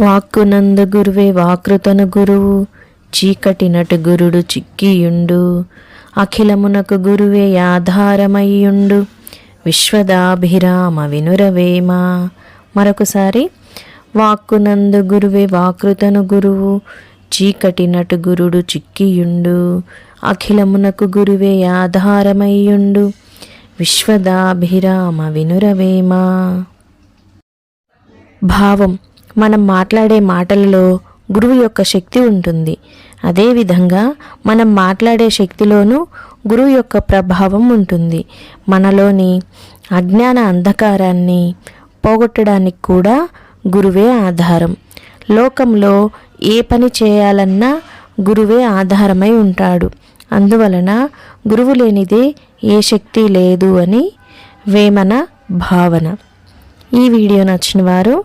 వాక్కునందు గురువే వాకృతను గురువు. చీకటినటు గురుడు చిక్కియుండు. అఖిలమునకు గురువే ఆధారమయ్యుండు. విశ్వదాభిరామ వినురవేమ? మరొకసారి వాక్కునందు గురువే వాకృతను గురువు. చీకటినటు గురుడు చిక్కియుండు. అఖిలమునకు గురువే ఆధారమయ్యుండు. విశ్వదాభిరామ వినురవేమ? భావం మనం మాట్లాడే మాటలలో గురువు యొక్క శక్తి ఉంటుంది. అదేవిధంగా మనం మాట్లాడే శక్తిలోనూ గురువు యొక్క ప్రభావం ఉంటుంది. మనలోని అజ్ఞాన అంధకారాన్ని పోగొట్టడానికి కూడా గురువే ఆధారం. లోకంలో ఏ పని చేయాలన్నా గురువే ఆధారమై ఉంటాడు. అందువలన గురువు లేనిదే ఏ శక్తి లేదు అని వేమన భావన. ఈ వీడియో నచ్చిన వారు